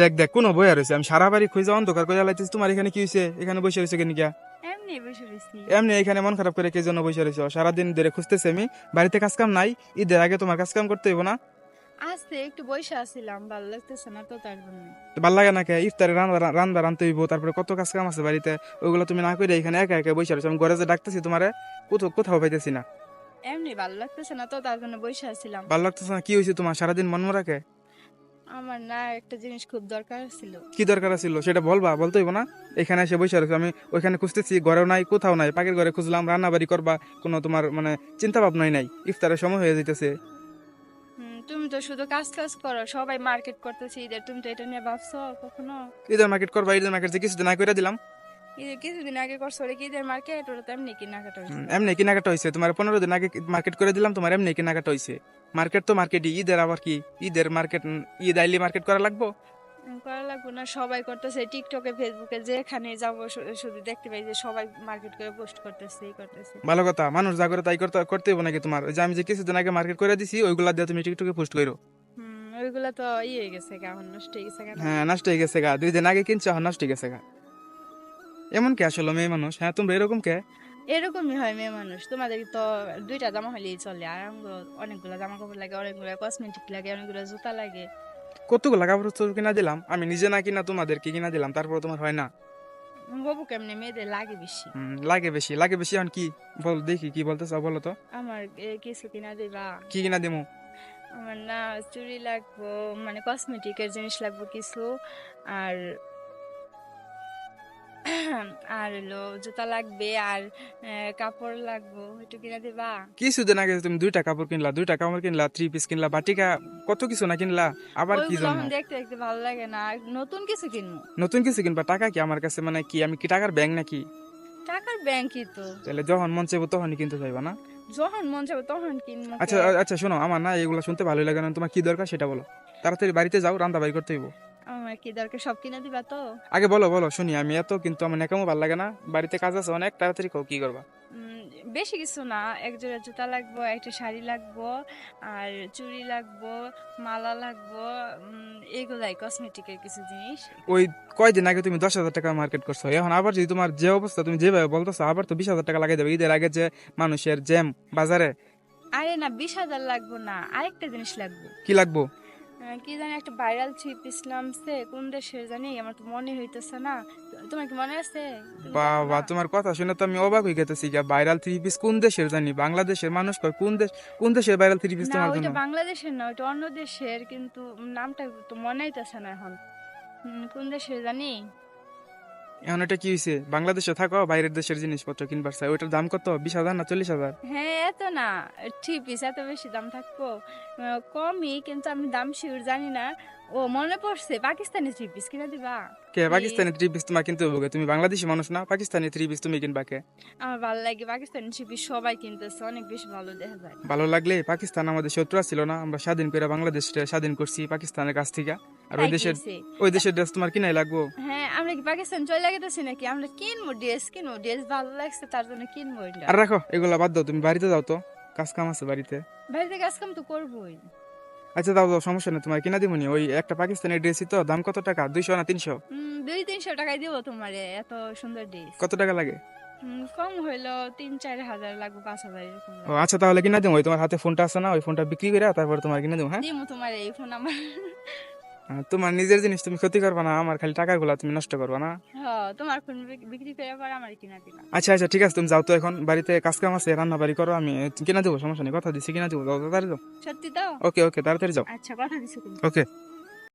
দেখ দেখ কোন বই রয়েছে। আমি সারা বাড়ি খুঁজে অন্ধকার করে জ্বালাইতেছি তোমার এখানে কি হয়েছে এখানে বসে রয়েছে কেন গিয়া? এমনি বসে রয়েছি। এমনি এখানে মন খারাপ করে কে জন্য বসে রয়েছে? সারাদিন ধরে খুঁজতেছি আমি। বাড়িতে কাজ কাম নাই। ঈদের আগে তোমার কাজ কাম করতে হইব না? আজকে একটু বসে আসছিলাম ভালো লাগতেছে না তো তার জন্য। তো ভালো লাগে না কে? ইফতারে রান্না রান্না রানতে হইব। তারপরে কত কাজ কাম আছে বাড়িতে? ওগুলো তুমি না করে এখানে একা একা বসে রয়েছে। আমি ঘরে যে ডাকতেছি তোমারে কোথাও কোথাও পাইতেছি না। এমনি ভালো লাগতেছে না তো তার জন্য বসে আসছিলাম ভালো লাগতেছে না? কি হয়েছে তোমার? সারাদিন মন মরাকে আমার না একটা জিনিস খুব দরকার ছিল। কি দরকার ছিল সেটা বলবা বলতেই না। এখানে এসে বসে রয়েছে আমি ওইখানে খুঁজতেছি ঘরেও নাই কোথাও নাই। পাখির ঘরে খুঁজলাম রান্না বাড়ি করবা কোনো তোমার মানে চিন্তা ভাবনাই নাই। ইফতারের সময় হয়ে যাইতেছে। তুমি তো শুধু কাজ কাজ করো সবাই মার্কেট করতেছে ঈদের। তুমি তো এটা নিয়ে ভাবছ কখনো? ঈদের মার্কেট করবা ঈদের মার্কেট যে কিছুদিন আগে করে দিলাম। ঈদের কিছুদিন আগে করছ কি ঈদের মার্কেট ওটা তো এমনি কেনাকাটা হয়েছে এমনি কেনাকাটা হয়েছে তোমার পনেরো দিন আগে মার্কেট করে দিলাম তোমার এমনি কেনাকাটা হয়েছে মার্কেট তো মার্কেটই ঈদের আবার কি? ঈদের মার্কেট ঈদ আইলি মার্কেট করা লাগবো? করা লাগবে না সবাই করতেছে। টিকটকে ফেসবুকে যেখানে যাব শুধু দেখতে পাই যে সবাই মার্কেট করে পোস্ট করতেছে এই করতেছে। ভালো কথা মানুষ যা করে তাই করতে করতে হইব নাকি তোমার? যে আমি যে কিছুদিন আগে মার্কেট করে দিছি ওইগুলা দিয়ে তুমি টিকটকে পোস্ট করো ওইগুলা তো ই হয়ে গেছে গা নষ্ট হয়ে গেছে কেন হ্যাঁ নষ্ট হয়ে গেছে গা। দুই দিন আগে কিনছো এখন নষ্ট হয়ে গেছে গা। এমন কে আসলে মেয়ে মানুষ? হ্যাঁ তোমরা এরকম কে? এরকমই হয় মেয়ে মানুষ। তোমাদের তো দুইটা জামা হলেই চলে। আর আমগো অনেকগুলো জামা কাপড় লাগে অনেকগুলো কসমেটিক লাগে অনেকগুলো জুতা লাগে। কতগুলো কাপড় চোপড় কিনা দিলাম? আমি নিজে না কিনা তোমাদেরকে কিনা দিলাম তারপর তোমার হয় না। বাবু কেমনে? মেয়েদের লাগে বেশি। লাগে বেশি। লাগে বেশি এখন কি? বল দেখি কি বলতে চাও বলো তো। আমার কিছু কিনা দিবা? কি কিনা দিমু? আমার না চুড়ি লাগবো মানে কসমেটিকের জিনিস লাগবে কিছু। আর আর হলো জুতা লাগবে আর কাপড় লাগবো একটু কিনা দিবা? কিছুদিন আগে তুমি দুইটা কাপড় কিনলা দুইটা কাপড় কিনলা থ্রি পিস কিনলা বাটিকা কত কিছু না কিনলা আবার কি জন্য? দেখতে দেখতে ভালো লাগে না নতুন কিছু কিনবো। নতুন কিছু কিনবা টাকা কি আমার কাছে? মানে কি আমি কি টাকার ব্যাংক নাকি? টাকার ব্যাংকই তো। তাহলে যখন মন চাইব তখনই কিনতে চাইবা না? যখন মন চাইব তখন কিনবো। আচ্ছা আচ্ছা শোনো আমার না এগুলো শুনতে ভালো লাগে না। তোমার কি দরকার সেটা বলো। তাড়াতাড়ি বাড়িতে যাও রান্না বাড়ি করতে হইব। আমার কি দরকার? সব কিনা দিবা তো? আগে বলো বলো শুনি আমি এত কিন্তু আমার নেকামো ভালো লাগে না। বাড়িতে কাজ আছে অনেক তাড়াতাড়ি কও কি করবা? বেশি কিছু না। এক জোড়া জুতা লাগবো একটা শাড়ি লাগবো আর চুড়ি লাগবো মালা লাগবো এগুলাই কসমেটিকের কিছু জিনিস। ওই কয়দিন আগে তুমি দশ হাজার টাকা মার্কেট করছ। এখন আবার যদি তোমার যে অবস্থা তুমি যেভাবে বলতেছো আবার তো বিশ হাজার টাকা লাগাই দেবে। ঈদের আগে যে মানুষের জ্যাম বাজারে। আরে না বিশ হাজার লাগবো না আরেকটা জিনিস লাগবে। কি লাগবো? কি জানি একটা ভাইরাল ছিপ ইসলামছে কোন দেশের জানি আমার তো মনে হইতেছে না। তোমার কি মনে আছে? বাবা তোমার কথা শুনে তো আমি অবাক হয়ে গেতেছি ভাইরাল থ্রি পিস কোন দেশের জানি বাংলাদেশের মানুষ কয় কোন দেশ কোন দেশের ভাইরাল থ্রি পিস না তোমার ওইটা বাংলাদেশের না ওটা অন্য দেশের কিন্তু নামটা তো মনে হইতেছে না এখন। কোন দেশের জানি? এখন এটা কি হয়েছে বাংলাদেশে থাকো বাইরের দেশের জিনিসপত্র কিনবার চাই। ওইটার দাম কত? বিশ হাজার না চল্লিশ হাজার? হ্যাঁ এত না। থ্রি পিস এত বেশি দাম থাকব। কমই কিন্তু আমি দাম শিওর জানি না। ও মনে পড়ছে পাকিস্তানি থ্রি পিস কিনে দিবা? কে? পাকিস্তানি থ্রি পিস তোমার কিনতে হবে তুমি বাংলাদেশি মানুষ না পাকিস্তানি থ্রি পিস তুমি কিনবা কে? আমার ভালো লাগে পাকিস্তানি থ্রি পিস সবাই কিনতেছে অনেক বেশি ভালো দেখা যায়। ভালো লাগলে পাকিস্তান আমাদের শত্রু ছিল না আমরা স্বাধীন করে বাংলাদেশটা স্বাধীন করছি পাকিস্তানের কাছ থেকে। আর ওই দেশের ওই দেশের ড্রেস তোমার কিনাই লাগবো? হ্যাঁ আমরা কি পাকিস্তান চলে লাগতেছি নাকি? আমরা কিনবো ড্রেস কিনবো ড্রেস ভালো লাগছে তার জন্য কিনবো এটা। আর রাখো এগুলা বাদ দাও তুমি বাড়িতে যাও তো কাজ কাম আছে বাড়িতে। বাড়িতে কাজ কাম তো করবোই। আচ্ছা দাও দাও সমস্যা নেই তোমার কিনা দিবনি ওই একটা পাকিস্তানি ড্রেসই তো দাম কত টাকা? দুইশো না তিনশো? দুই তিনশো টাকায় দিব তোমারে এত সুন্দর ড্রেস কত টাকা লাগে? কম হইল তিন চার হাজার লাগবে পাঁচ হাজার ও আচ্ছা তাহলে কিনা দেবো ওই তোমার হাতে ফোনটা আছে না ওই ফোনটা বিক্রি করে তারপর তোমার কিনে দেবো হ্যাঁ? তোমার এই ফোন আমার। তোমার নিজের জিনিস তুমি ক্ষতি করবা না আমার খালি টাকাগুলা তুমি নষ্ট করবা না। হ্যাঁ তোমার ফোন বিক্রি করে পর আমার কিনা দিবা। আচ্ছা আচ্ছা ঠিক আছে তুমি যাও তো এখন বাড়িতে কাজ কাম আছে রান্না বাড়ি করো আমি কিনা দেবো সমস্যা নেই কথা দিছি কিনা দেবো যাও তাড়াতাড়ি যাও। সত্যি তো? ওকে ওকে তাড়াতাড়ি যাও। আচ্ছা কথা দিছি তুমি। ওকে।